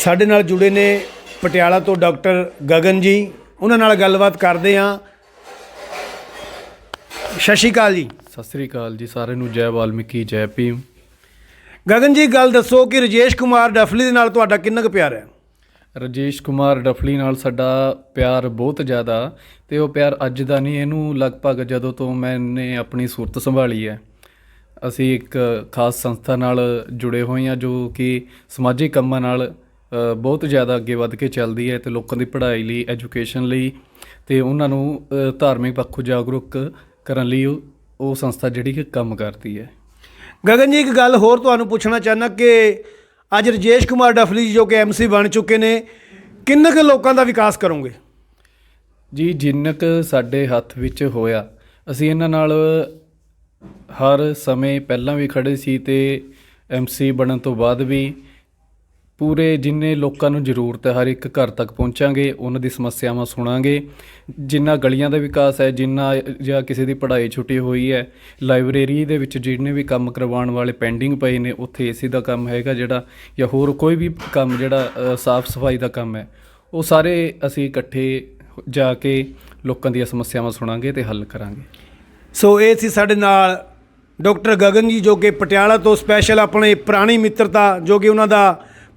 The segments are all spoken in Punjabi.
ਸਾਡੇ ਨਾਲ ਜੁੜੇ ਨੇ ਪਟਿਆਲਾ ਤੋਂ ਡਾਕਟਰ ਗਗਨ ਜੀ। ਉਹਨਾਂ ਨਾਲ ਗੱਲਬਾਤ ਕਰਦੇ ਹਾਂ। ਸਤਿ ਸ਼੍ਰੀ ਅਕਾਲ ਜੀ। ਸਤਿ ਸ੍ਰੀ ਅਕਾਲ ਜੀ ਸਾਰਿਆਂ ਨੂੰ ਜੈ ਵਾਲਮੀਕੀ ਜੈ ਭੀਮ। ਗਗਨ ਜੀ ਗੱਲ ਦੱਸੋ ਕਿ ਰਜੇਸ਼ ਕੁਮਾਰ ਡਫਲੀ ਦੇ ਨਾਲ ਤੁਹਾਡਾ ਕਿੰਨਾ ਕੁ ਪਿਆਰ ਹੈ? ਰਜੇਸ਼ ਕੁਮਾਰ ਡਫਲੀ ਨਾਲ ਸਾਡਾ ਪਿਆਰ ਬਹੁਤ ਜ਼ਿਆਦਾ ਤੇ ਉਹ ਪਿਆਰ ਅੱਜ ਦਾ ਨਹੀਂ ਇਹਨੂੰ ਲਗਭਗ ਜਦੋਂ ਤੋਂ ਮੈਨੇ ਆਪਣੀ ਸੂਰਤ ਸੰਭਾਲੀ ਹੈ। ਅਸੀਂ ਇੱਕ ਖਾਸ ਸੰਸਥਾ ਨਾਲ ਜੁੜੇ ਹੋਏ ਹਾਂ ਜੋ ਕਿ ਸਮਾਜਿਕ ਕੰਮਾਂ ਨਾਲ ਬਹੁਤ ਜ਼ਿਆਦਾ ਅੱਗੇ ਵੱਧ ਕੇ ਚੱਲਦੀ ਹੈ ਤੇ ਲੋਕਾਂ ਦੀ ਪੜ੍ਹਾਈ ਲਈ ਐਜੂਕੇਸ਼ਨ ਲਈ ਤੇ ਉਹਨਾਂ ਨੂੰ ਧਾਰਮਿਕ ਪੱਖੋਂ ਜਾਗਰੂਕ ਕਰਨ ਲਈ ਉਹ ਸੰਸਥਾ ਜਿਹੜੀ ਕਿ ਕੰਮ ਕਰਦੀ ਹੈ। ਗਗਨ ਜੀ ਇੱਕ ਗੱਲ ਹੋਰ ਤੁਹਾਨੂੰ ਪੁੱਛਣਾ ਚਾਹੁੰਦਾ ਕਿ ਅੱਜ ਰਜੇਸ਼ ਕੁਮਾਰ ਡਫਲੀ ਜੀ ਜੋ ਕਿ ਐਮਸੀ ਬਣ ਚੁੱਕੇ ਨੇ ਕਿੰਨੇ ਕੁ ਲੋਕਾਂ ਦਾ ਵਿਕਾਸ ਕਰੋਗੇ? ਜੀ ਜਿੰਨਾ ਕੁ ਸਾਡੇ ਹੱਥ ਵਿੱਚ ਹੋਇਆ ਅਸੀਂ ਇਹਨਾਂ ਨਾਲ ਹਰ ਸਮੇਂ ਪਹਿਲਾਂ ਵੀ ਖੜੇ ਸੀ ਤੇ ਐਮਸੀ ਬਣਨ ਤੋਂ ਬਾਅਦ ਵੀ ਪੂਰੇ ਜਿੰਨੇ ਲੋਕਾਂ ਨੂੰ ਜ਼ਰੂਰਤ ਹੈ, ਹਰ ਇੱਕ ਘਰ ਤੱਕ ਪਹੁੰਚਾਂਗੇ, ਉਹਨਾਂ ਦੀ ਸਮੱਸਿਆਵਾਂ ਸੁਣਾਂਗੇ। ਜਿੰਨਾ ਗਲੀਆਂ ਦਾ ਵਿਕਾਸ ਹੈ, ਜਿੰਨਾ ਜਾਂ ਕਿਸੇ ਦੀ ਪੜ੍ਹਾਈ ਛੁੱਟੀ ਹੋਈ ਹੈ, ਲਾਇਬ੍ਰੇਰੀ ਦੇ ਵਿੱਚ ਜਿੰਨੇ ਵੀ ਕੰਮ ਕਰਵਾਉਣ ਵਾਲੇ ਪੈਂਡਿੰਗ ਪਏ ਨੇ, ਉੱਥੇ ਏਸੀ ਦਾ ਕੰਮ ਹੈਗਾ ਜਿਹੜਾ, ਜਾਂ ਹੋਰ ਕੋਈ ਵੀ ਕੰਮ ਜਿਹੜਾ ਸਾਫ਼ ਸਫ਼ਾਈ ਦਾ ਕੰਮ ਹੈ, ਉਹ ਸਾਰੇ ਅਸੀਂ ਇਕੱਠੇ ਜਾ ਕੇ ਲੋਕਾਂ ਦੀਆਂ ਸਮੱਸਿਆਵਾਂ ਸੁਣਾਂਗੇ ਤੇ ਹੱਲ ਕਰਾਂਗੇ। ਸੋ ਇਹ ਸੀ ਸਾਡੇ ਨਾਲ ਡਾਕਟਰ ਗਗਨ ਜੀ ਜੋ ਕਿ ਪਟਿਆਲਾ ਤੋਂ ਸਪੈਸ਼ਲ ਆਪਣੇ ਪੁਰਾਣੀ ਮਿੱਤਰਤਾ ਜੋ ਕਿ ਉਹਨਾਂ ਦਾ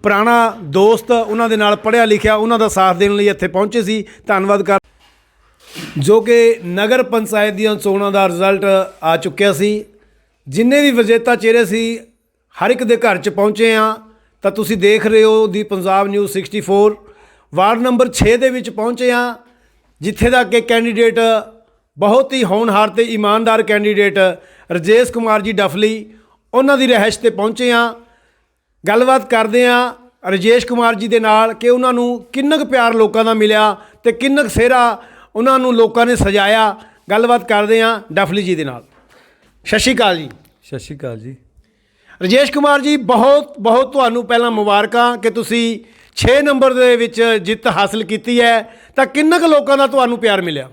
ਪੁਰਾਣਾ ਦੋਸਤ ਉਹਨਾਂ ਦੇ ਨਾਲ ਪੜਿਆ ਲਿਖਿਆ, ਉਹਨਾਂ ਦਾ ਸਾਥ ਦੇਣ ਲਈ ਇੱਥੇ ਪਹੁੰਚੇ ਸੀ। ਧੰਨਵਾਦ ਕਰ ਜੋ ਕਿ ਨਗਰ ਪੰਚਾਇਤ ਦੀਆਂ ਚੋਣਾਂ ਦਾ ਰਿਜ਼ਲਟ ਆ ਚੁੱਕਿਆ ਸੀ। ਜਿੰਨੇ ਵੀ ਵਿਜੇਤਾ ਚਿਹਰੇ ਸੀ, ਹਰ ਇੱਕ ਦੇ ਘਰ 'ਚ ਪਹੁੰਚੇ ਆ ਤਾਂ ਤੁਸੀਂ ਦੇਖ ਰਹੇ ਹੋ the Punjab news 64 ward number 6 ਦੇ ਵਿੱਚ ਪਹੁੰਚੇ ਆ ਜਿੱਥੇ ਦਾ ਕਿ ਕੈਂਡੀਡੇਟ ਬਹੁਤ ਹੀ ਹੋਣਹਾਰ ਤੇ ਇਮਾਨਦਾਰ ਕੈਂਡੀਡੇਟ ਰਜੇਸ਼ ਕੁਮਾਰ ਜੀ ਡਫਲੀ, ਉਹਨਾਂ ਦੀ ਰਹਿائش ਤੇ ਪਹੁੰਚੇ ਆ ਗੱਲਬਾਤ ਕਰਦੇ ਆ ਰਜੇਸ਼ ਕੁਮਾਰ ਜੀ ਦੇ ਨਾਲ ਕਿ ਉਹਨਾਂ ਨੂੰ ਕਿੰਨਾ ਕੁ ਪਿਆਰ ਲੋਕਾਂ ਦਾ ਮਿਲਿਆ ਤੇ ਕਿੰਨਾ ਕੁ ਸਿਹਰਾ ਉਹਨਾਂ ਨੂੰ ਲੋਕਾਂ ਨੇ ਸਜਾਇਆ। ਗੱਲਬਾਤ ਕਰਦੇ ਆ ਡਫਲੀ ਜੀ ਦੇ ਨਾਲ। ਸਤਿ ਸ਼੍ਰੀ ਅਕਾਲ ਜੀ। ਸਤਿ ਸ਼੍ਰੀ ਅਕਾਲ ਜੀ। ਰਜੇਸ਼ ਕੁਮਾਰ ਜੀ ਬਹੁਤ ਬਹੁਤ ਤੁਹਾਨੂੰ ਪਹਿਲਾਂ ਮੁਬਾਰਕਾਂ ਕਿ ਤੁਸੀਂ 6 ਨੰਬਰ ਦੇ ਵਿੱਚ ਜਿੱਤ ਹਾਸਲ ਕੀਤੀ ਹੈ। ਤਾਂ ਕਿੰਨਾ ਕੁ ਲੋਕਾਂ ਦਾ ਤੁਹਾਨੂੰ ਪਿਆਰ ਮਿਲਿਆ?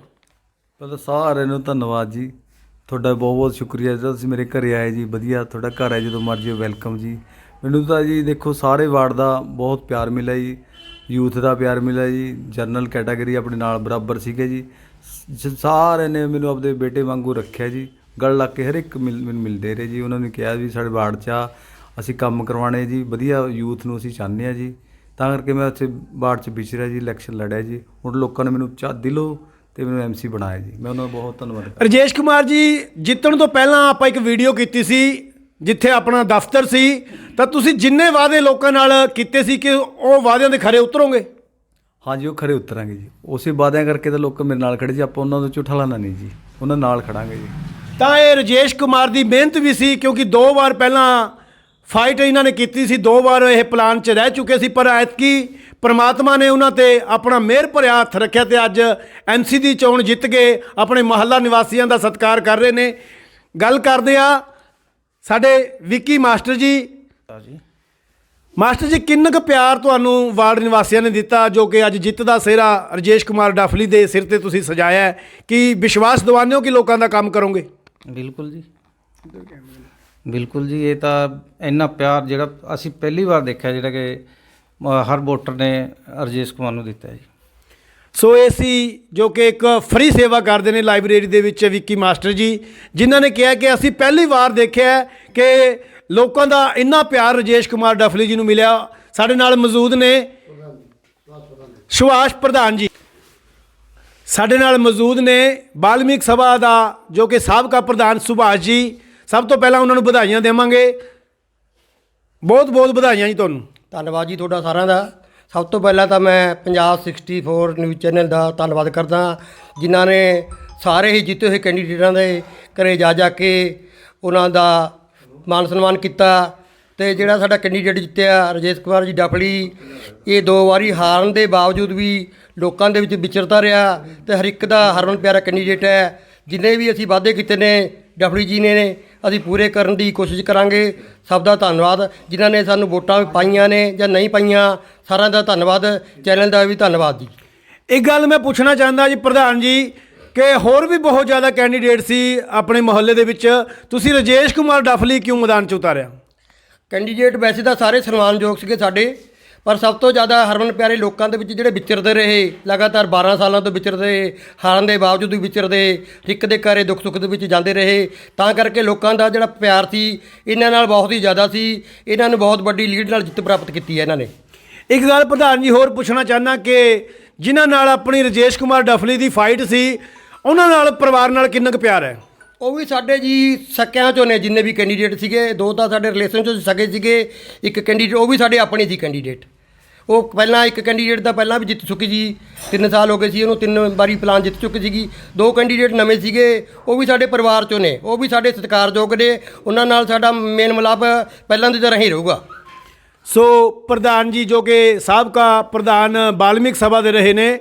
ਪਹਿਲਾਂ ਸਾਰਿਆਂ ਨੂੰ ਧੰਨਵਾਦ ਜੀ। ਤੁਹਾਡਾ ਬਹੁਤ ਬਹੁਤ ਸ਼ੁਕਰੀਆ। ਜਦੋਂ ਤੁਸੀਂ ਮੇਰੇ ਘਰੇ ਆਏ ਜੀ ਵਧੀਆ। ਤੁਹਾਡਾ ਘਰ ਹੈ ਜਦੋਂ ਮਰਜ਼ੀ ਵੈਲਕਮ ਜੀ। ਮੈਨੂੰ ਤਾਂ ਜੀ ਦੇਖੋ ਸਾਰੇ ਵਾਰਡ ਦਾ ਬਹੁਤ ਪਿਆਰ ਮਿਲਿਆ ਜੀ। ਯੂਥ ਦਾ ਪਿਆਰ ਮਿਲਿਆ ਜੀ। ਜਨਰਲ ਕੈਟਾਗਰੀ ਆਪਣੇ ਨਾਲ ਬਰਾਬਰ ਸੀਗੇ ਜੀ। ਸ- ਸਾਰਿਆਂ ਨੇ ਮੈਨੂੰ ਆਪਦੇ ਬੇਟੇ ਵਾਂਗੂ ਰੱਖਿਆ ਜੀ। ਗੱਲ ਲੱਗ ਕੇ ਹਰ ਇੱਕ ਮਿਲ- ਮੈਨੂੰ ਮਿਲਦੇ ਰਹੇ ਜੀ। ਉਹਨਾਂ ਨੇ ਕਿਹਾ ਵੀ ਸਾਡੇ ਵਾਰਡ 'ਚ ਆ, ਅਸੀਂ ਕੰਮ ਕਰਵਾਉਣੇ ਜੀ। ਵਧੀਆ ਯੂਥ ਨੂੰ ਅਸੀਂ ਚਾਹੁੰਦੇ ਆ ਜੀ। ਤਾਂ ਕਰਕੇ ਮੈਂ ਉੱਥੇ ਵਾਰਡ 'ਚ ਵਿਚਰਿਆ ਜੀ, ਇਲੈਕਸ਼ਨ ਲੜਿਆ ਜੀ। ਹੁਣ ਲੋਕਾਂ ਨੇ ਮੈਨੂੰ ਚਾ ਦਿਲੋਂ ਤੇ ਮੈਨੂੰ ਐਮਸੀ ਬਣਾਇਆ ਜੀ। ਮੈਂ ਉਹਨਾਂ ਦਾ ਬਹੁਤ ਧੰਨਵਾਦ ਕਰਦਾ। ਰਜੇਸ਼ ਕੁਮਾਰ ਜੀ, ਜਿੱਤਣ ਤੋਂ ਪਹਿਲਾਂ ਆਪਾਂ ਇੱਕ ਵੀਡੀਓ ਕੀਤੀ ਸੀ। ਜਿੱਥੇ ਆਪਣਾ ਦਫ਼ਤਰ ਸੀ ਤਾਂ ਤੁਸੀਂ ਜਿੰਨੇ ਵਾਅਦੇ ਲੋਕਾਂ ਨਾਲ ਕੀਤੇ ਸੀ ਕਿ ਉਹ ਵਾਅਦਿਆਂ ਦੇ ਖਰੇ ਉਤਰੋਗੇ? ਹਾਂਜੀ ਉਹ ਖਰੇ ਉਤਰਾਂਗੇ ਜੀ। ਉਸੇ ਵਾਅਦਿਆਂ ਕਰਕੇ ਤਾਂ ਲੋਕ ਮੇਰੇ ਨਾਲ ਖੜੇ ਜੀ। ਆਪਾਂ ਉਹਨਾਂ ਤੋਂ ਝੂਠਾ ਲਾਣਾ ਨਹੀਂ ਜੀ। ਉਹਨਾਂ ਨਾਲ ਖੜਾਂਗੇ ਜੀ। ਤਾਂ ਇਹ ਰਜੇਸ਼ ਕੁਮਾਰ ਦੀ ਮਿਹਨਤ ਵੀ ਸੀ ਕਿਉਂਕਿ ਦੋ ਵਾਰ ਪਹਿਲਾਂ ਫਾਈਟ ਇਹਨਾਂ ਨੇ ਕੀਤੀ ਸੀ। ਦੋ ਵਾਰ ਇਹ ਪਲਾਨ 'ਚ ਰਹਿ ਚੁੱਕੇ ਸੀ ਪਰ ਐਤਕੀ ਪ੍ਰਮਾਤਮਾ ਨੇ ਉਹਨਾਂ ਤੇ ਆਪਣਾ ਮਿਹਰ ਭਰਿਆ ਹੱਥ ਰੱਖਿਆ ਤੇ ਅੱਜ ਐਮਸੀ ਦੀ ਚੋਣ ਜਿੱਤ ਕੇ ਆਪਣੇ ਮਹੱਲਾ ਨਿਵਾਸੀਆਂ ਦਾ ਸਤਿਕਾਰ ਕਰ ਰਹੇ ਨੇ। ਗੱਲ ਕਰਦੇ ਆ ਸਾਡੇ ਵਿੱਕੀ ਮਾਸਟਰ ਜੀ। ਮਾਸਟਰ ਜੀ ਕਿੰਨਾ ਕੁ ਪਿਆਰ ਤੁਹਾਨੂੰ ਵਾਰਡ ਨਿਵਾਸੀਆਂ ਨੇ ਦਿੱਤਾ ਜੋ ਕਿ ਅੱਜ ਜਿੱਤ ਦਾ ਸਿਹਰਾ ਰਜੇਸ਼ ਕੁਮਾਰ ਡਾਫਲੀ ਦੇ ਸਿਰ ਤੇ ਤੁਸੀਂ ਸਜਾਇਆ ਹੈ? ਕਿ ਵਿਸ਼ਵਾਸ ਦਿਵਾਉਂਦੇ ਹੋ ਕਿ ਲੋਕਾਂ ਦਾ ਕੰਮ ਕਰੋਗੇ? ਬਿਲਕੁਲ ਜੀ। ਬਿਲਕੁਲ ਜੀ ਇਹ ਤਾਂ ਇੰਨਾ ਪਿਆਰ ਜਿਹੜਾ ਅਸੀਂ ਪਹਿਲੀ ਵਾਰ ਦੇਖਿਆ ਜਿਹੜਾ ਕਿ ਹਰ ਵੋਟਰ ਨੇ ਰਜੇਸ਼ ਕੁਮਾਰ ਨੂੰ ਦਿੱਤਾ ਜੀ। ਸੋ ਇਹ ਸੀ ਜੋ ਕਿ ਇੱਕ ਫ੍ਰੀ ਸੇਵਾ ਕਰਦੇ ਨੇ ਲਾਇਬ੍ਰੇਰੀ ਦੇ ਵਿੱਚ ਵਿੱਕੀ ਮਾਸਟਰ ਜੀ, ਜਿਨ੍ਹਾਂ ਨੇ ਕਿਹਾ ਕਿ ਅਸੀਂ ਪਹਿਲੀ ਵਾਰ ਦੇਖਿਆ ਕਿ ਲੋਕਾਂ ਦਾ ਇੰਨਾ ਪਿਆਰ ਰਜੇਸ਼ ਕੁਮਾਰ ਡਫਲੀ ਜੀ ਨੂੰ ਮਿਲਿਆ। ਸਾਡੇ ਨਾਲ ਮੌਜੂਦ ਨੇ ਸੁਭਾਸ਼ ਪ੍ਰਧਾਨ ਜੀ। ਸਾਡੇ ਨਾਲ ਮੌਜੂਦ ਨੇ ਬਾਲਮੀਕ ਸਭਾ ਦਾ ਜੋ ਕਿ ਸਾਬਕਾ ਪ੍ਰਧਾਨ ਸੁਭਾਸ਼ ਜੀ। ਸਭ ਤੋਂ ਪਹਿਲਾਂ ਉਹਨਾਂ ਨੂੰ ਵਧਾਈਆਂ ਦੇਵਾਂਗੇ। ਬਹੁਤ ਬਹੁਤ ਵਧਾਈਆਂ ਜੀ ਤੁਹਾਨੂੰ। ਧੰਨਵਾਦ ਜੀ ਤੁਹਾਡਾ ਸਾਰਿਆਂ ਦਾ। ਸਭ ਤੋਂ ਪਹਿਲਾਂ ਤਾਂ ਮੈਂ ਪੰਜਾਬ 64 ਨਿਊਜ਼ ਚੈਨਲ ਦਾ ਧੰਨਵਾਦ ਕਰਦਾ ਜਿਨ੍ਹਾਂ ਨੇ ਸਾਰੇ ਹੀ ਜਿੱਤੇ ਹੋਏ ਕੈਂਡੀਡੇਟਾਂ ਦੇ ਘਰੇ ਜਾ ਜਾ ਕੇ ਉਹਨਾਂ ਦਾ ਮਾਨ ਸਨਮਾਨ ਕੀਤਾ ਤੇ ਜਿਹੜਾ ਸਾਡਾ ਕੈਂਡੀਡੇਟ ਜਿੱਤਿਆ ਰਜੇਸ਼ ਕੁਮਾਰ ਜੀ ਡਫਲੀ ਇਹ ਦੋ ਵਾਰੀ ਹਾਰਨ ਦੇ ਬਾਵਜੂਦ ਵੀ ਲੋਕਾਂ ਦੇ ਵਿੱਚ ਵਿਚਰਦਾ ਰਿਹਾ ਤੇ ਹਰ ਇੱਕ ਦਾ ਹਰਮਨ ਪਿਆਰਾ ਕੈਂਡੀਡੇਟ ਹੈ। ਜਿੰਨੇ ਵੀ ਅਸੀਂ ਵਾਅਦੇ ਕੀਤੇ ਨੇ ਡਫਲੀ ਜੀ ਨੇ ਨੇ ਅਸੀਂ ਪੂਰੇ ਕਰਨ ਦੀ ਕੋਸ਼ਿਸ਼ ਕਰਾਂਗੇ। ਸਭ ਦਾ ਧੰਨਵਾਦ। ਜਿਨ੍ਹਾਂ ਨੇ ਸਾਨੂੰ ਵੋਟਾਂ ਪਾਈਆਂ ਨੇ ਜਾਂ ਨਹੀਂ ਪਾਈਆਂ ਸਾਰਿਆਂ ਦਾ ਧੰਨਵਾਦ। ਚੈਨਲ ਦਾ ਵੀ ਧੰਨਵਾਦ ਜੀ। ਇੱਕ ਗੱਲ ਮੈਂ ਪੁੱਛਣਾ ਚਾਹੁੰਦਾ ਜੀ ਪ੍ਰਧਾਨ ਜੀ ਕਿ ਹੋਰ ਵੀ ਬਹੁਤ ਜ਼ਿਆਦਾ ਕੈਂਡੀਡੇਟ ਸੀ ਆਪਣੇ ਮੁਹੱਲੇ ਦੇ ਵਿੱਚ। ਤੁਸੀਂ ਰਜੇਸ਼ ਕੁਮਾਰ ਡਫਲੀ ਕਿਉਂ ਮੈਦਾਨ 'ਚ ਉਤਾਰਿਆ? ਕੈਂਡੀਡੇਟ ਵੈਸੇ ਤਾਂ ਸਾਰੇ ਸਨਮਾਨਯੋਗ ਸੀਗੇ ਸਾਡੇ। ਪਰ ਸਭ ਤੋਂ ਜ਼ਿਆਦਾ ਹਰਮਨ ਪਿਆਰੇ ਲੋਕਾਂ ਦੇ ਵਿੱਚ ਜਿਹੜੇ ਵਿਚਰਦੇ ਰਹੇ, ਲਗਾਤਾਰ 12 ਸਾਲਾਂ ਤੋਂ ਵਿਚਰਦੇ, ਹਾਰਨ ਦੇ ਬਾਵਜੂਦ ਵੀ ਵਿਚਰਦੇ ਇੱਕ ਦੇ ਘਰੇ ਦੁੱਖ ਸੁੱਖ ਦੇ ਵਿੱਚ ਜਾਂਦੇ ਰਹੇ, ਤਾਂ ਕਰਕੇ ਲੋਕਾਂ ਦਾ ਜਿਹੜਾ ਪਿਆਰ ਸੀ, ਇਹਨਾਂ ਨਾਲ ਬਹੁਤ ਹੀ ਜ਼ਿਆਦਾ ਸੀ, ਇਹਨਾਂ ਨੂੰ ਬਹੁਤ ਵੱਡੀ ਲੀਡ ਨਾਲ ਜਿੱਤ ਪ੍ਰਾਪਤ ਕੀਤੀ ਹੈ ਇਹਨਾਂ ਨੇ। ਇੱਕ ਗੱਲ ਪ੍ਰਧਾਨ ਜੀ ਹੋਰ ਪੁੱਛਣਾ ਚਾਹਨਾ ਕਿ ਜਿਨ੍ਹਾਂ ਨਾਲ ਆਪਣੀ ਰਜੇਸ਼ ਕੁਮਾਰ ਡਫਲੀ ਦੀ ਫਾਈਟ ਸੀ, ਉਹਨਾਂ ਨਾਲ ਪਰਿਵਾਰ ਨਾਲ ਕਿੰਨਾ ਕੁ ਪਿਆਰ ਹੈ? ਉਹ ਵੀ ਸਾਡੇ ਜੀ ਸਕਿਆਂ ਚੋਂ ਨੇ ਜਿੰਨੇ ਵੀ ਕੈਂਡੀਡੇਟ ਸੀਗੇ, ਦੋ ਤਾਂ ਸਾਡੇ ਰਿਲੇਸ਼ਨ ਚੋਂ ਸਕੇ ਸੀਗੇ, ਇੱਕ ਕੈਂਡੀਡੇਟ ਉਹ ਵੀ ਸਾਡੇ ਆਪਣੇ ਸੀ ਕੈਂਡੀਡੇਟ ਉਹ ਪਹਿਲਾਂ ਇੱਕ ਕੈਂਡੀਡੇਟ ਤਾਂ ਪਹਿਲਾਂ ਵੀ ਜਿੱਤ ਚੁੱਕੀ ਜੀ ਤਿੰਨ ਸਾਲ ਹੋ ਗਏ ਸੀ ਉਹਨੂੰ, ਤਿੰਨ ਵਾਰੀ ਪਲਾਨ ਜਿੱਤ ਚੁੱਕੀ ਸੀਗੀ। ਦੋ ਕੈਂਡੀਡੇਟ ਨਵੇਂ ਸੀਗੇ, ਉਹ ਵੀ ਸਾਡੇ ਪਰਿਵਾਰ ਚੋਂ ਨੇ, ਉਹ ਵੀ ਸਾਡੇ ਸਤਿਕਾਰਯੋਗ ਨੇ, ਉਹਨਾਂ ਨਾਲ ਸਾਡਾ ਮੇਨ ਮਿਲਾਪ ਪਹਿਲਾਂ ਦੀ ਤਰ੍ਹਾਂ ਹੀ ਰਹੂਗਾ। ਸੋ ਪ੍ਰਧਾਨ ਜੀ, ਜੋ ਕਿ ਸਾਬਕਾ ਪ੍ਰਧਾਨ ਬਾਲਮਿਕ ਸਭਾ ਦੇ ਰਹੇ ਨੇ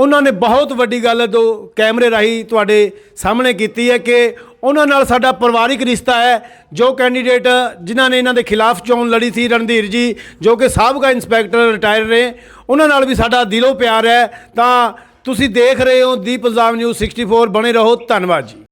ਉਹਨਾਂ ਨੇ ਬਹੁਤ ਵੱਡੀ ਗੱਲ ਦੋ ਕੈਮਰੇ ਰਾਹੀਂ ਤੁਹਾਡੇ ਸਾਹਮਣੇ ਕੀਤੀ ਹੈ ਕਿ ਉਹਨਾਂ ਨਾਲ ਸਾਡਾ ਪਰਿਵਾਰਿਕ ਰਿਸ਼ਤਾ ਹੈ, ਜੋ ਕੈਂਡੀਡੇਟ ਜਿਨ੍ਹਾਂ ਨੇ ਇਹਨਾਂ ਦੇ ਖਿਲਾਫ ਚੋਣ ਲੜੀ ਸੀ, ਰਣਧੀਰ ਜੀ, ਜੋ ਕਿ ਸਾਬਕਾ ਇੰਸਪੈਕਟਰ ਰਿਟਾਇਰ ਨੇ ਉਹਨਾਂ ਨਾਲ ਵੀ ਸਾਡਾ ਦਿਲੋਂ ਪਿਆਰ ਹੈ। ਤਾਂ ਤੁਸੀਂ ਦੇਖ ਰਹੇ ਹੋ ਦੀਪ ਪੰਜਾਬ ਨਿਊਜ਼ 64 ਬਣੇ ਰਹੋ, ਧੰਨਵਾਦ ਜੀ।